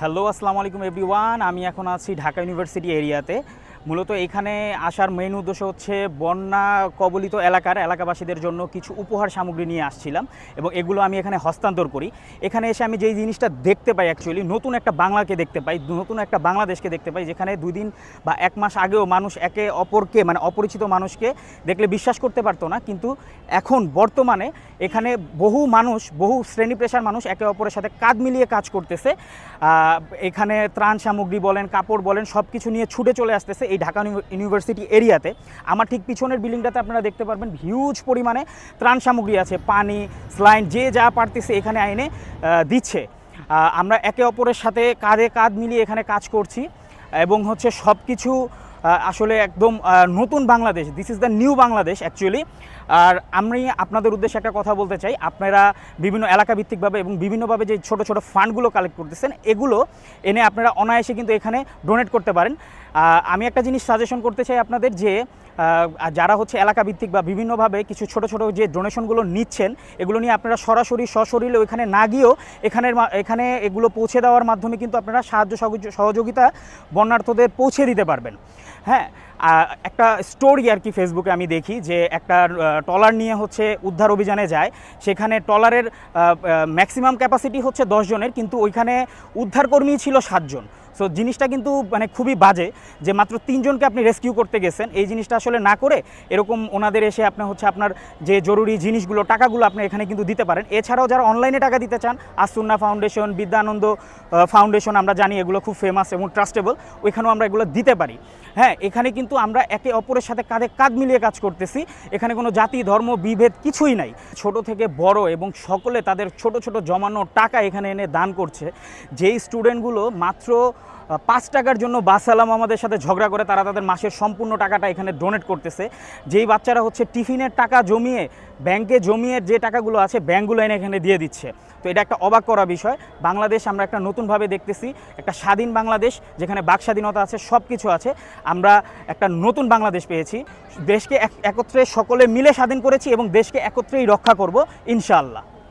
Hello আসসালামু আলাইকুম everyone. আমি এখন আছি ঢাকা ইউনিভার্সিটি এরিয়াতে। মূলত এখানে আসার মেইন উদ্দেশ্য হচ্ছে বন্যা কবলিত এলাকার এলাকাবাসীদের জন্য কিছু উপহার সামগ্রী নিয়ে আসছিলাম এবং এগুলো আমি এখানে হস্তান্তর করি। এখানে এসে আমি যেই জিনিসটা দেখতে পাই অ্যাকচুয়ালি নতুন একটা বাংলাকে দেখতে পাই, নতুন একটা বাংলাদেশকে দেখতে পাই, যেখানে দুই দিন বা এক মাস আগেও মানুষ একে অপরকে মানে অপরিচিত মানুষকে দেখলে বিশ্বাস করতে পারতো না। কিন্তু এখন বর্তমানে এখানে বহু মানুষ, বহু শ্রেণি পেশার মানুষ একে অপরের সাথে কাঁধ মিলিয়ে কাজ করতেছে। এখানে ত্রাণ সামগ্রী বলেন, কাপড় বলেন সব কিছু নিয়ে ছুটে চলে আসতেছে। এই ঢাকা ইউনিভার্সিটি এরিয়াতে। আমার ঠিক পিছনের বিল্ডিংটাতে আপনারা দেখতে পারবেন হিউজ পরিমাণে ত্রাণ সামগ্রী আছে। পানি স্লাইন যে যা পারতেছে এখানে আইনে দিচ্ছে। আমরা একে অপরের সাথে কাঁধে কাঁধ মিলিয়ে এখানে কাজ করছি এবং হচ্ছে সব কিছু আসলে একদম নতুন Bangladesh this is the new Bangladesh actually আর আমি আপনাদের উদ্দেশ্যে একটা কথা বলতে চাই, আপনারা বিভিন্ন এলাকা ভিত্তিকভাবে এবং বিভিন্নভাবে যে ছোট ছোট ফান্ডগুলো কালেক্ট করতেছেন, এগুলো এনে আপনারা অনায়াসে কিন্তু এখানে ডোনেট করতে পারেন। আমি একটা জিনিস সাজেশন করতে চাই আপনাদের যে যারা হচ্ছে এলাকা ভিত্তিক বা বিভিন্নভাবে কিছু ছোট ছোট যে ডোনেশনগুলো নিচ্ছেন, এগুলো নিয়ে আপনারা সরাসরি, সশরীরে ওইখানে না গিয়েও এখানের এখানে এগুলো পৌঁছে দেওয়ার মাধ্যমে কিন্তু আপনারা সাহায্য সহযোগ- সহযোগিতা বন্যার্থদের পৌঁছে দিতে পারবেন। হ্যাঁ আহ, একটা স্টোরি আর কি ফেসবুকে আমি দেখি যে একটা টলার নিয়ে হচ্ছে উদ্ধার অভিযানে যায়। সেখানে টলারের ম্যাক্সিমাম ক্যাপাসিটি হচ্ছে দশ জনের, কিন্তু ওইখানে উদ্ধারকর্মী ছিল সাতজন সো জিনিসটা কিন্তু মানে খুবই বাজে যে মাত্র তিনজনকে আপনি রেস্কিউ করতে গেছেন। এই জিনিসটা আসলে না করে এরকম ওনাদের এসে আপনি হচ্ছে আপনার যে জরুরি জিনিসগুলো, টাকাগুলো আপনি এখানে কিন্তু দিতে পারেন। এছাড়াও যারা অনলাইনে টাকা দিতে চান আসুন্না ফাউন্ডেশন বিদ্যানন্দ ফাউন্ডেশন আমরা জানি এগুলো খুব ফেমাস এবং ট্রাস্টেবল ওইখানেও আমরা এগুলো দিতে পারি। হ্যাঁ এখানে কিন্তু আমরা একে অপরের সাথে কাঁধে কাঁধ মিলিয়ে কাজ করতেছি। এখানে কোনো জাতি, ধর্ম, বিভেদ কিছুই নাই। ছোট থেকে বড় এবং সকলে তাদের ছোট ছোট জমানো টাকা এখানে এনে দান করছে। যেই স্টুডেন্টগুলো মাত্র পাঁচ টাকার জন্য বাসালাম আমাদের সাথে ঝগড়া করে, তারা তাদের মাসের সম্পূর্ণ টাকাটা এখানে ডোনেট করতেছে। যেই বাচ্চারা হচ্ছে টিফিনের টাকা জমিয়ে ব্যাংকে জমিয়ে যে টাকাগুলো আছে ব্যাংকগুলো এনে এখানে দিয়ে দিচ্ছে। তো এটা একটা অবাক করা বিষয়। বাংলাদেশ আমরা একটা নতুনভাবে দেখতেছি, একটা স্বাধীন বাংলাদেশ, যেখানে বাক স্বাধীনতা আছে সব কিছু আছে। আমরা একটা নতুন বাংলাদেশ পেয়েছি। দেশকে এক- একত্রে সকলে মিলে স্বাধীন করেছি এবং দেশকে একত্রেই রক্ষা করব, ইনশাআল্লাহ।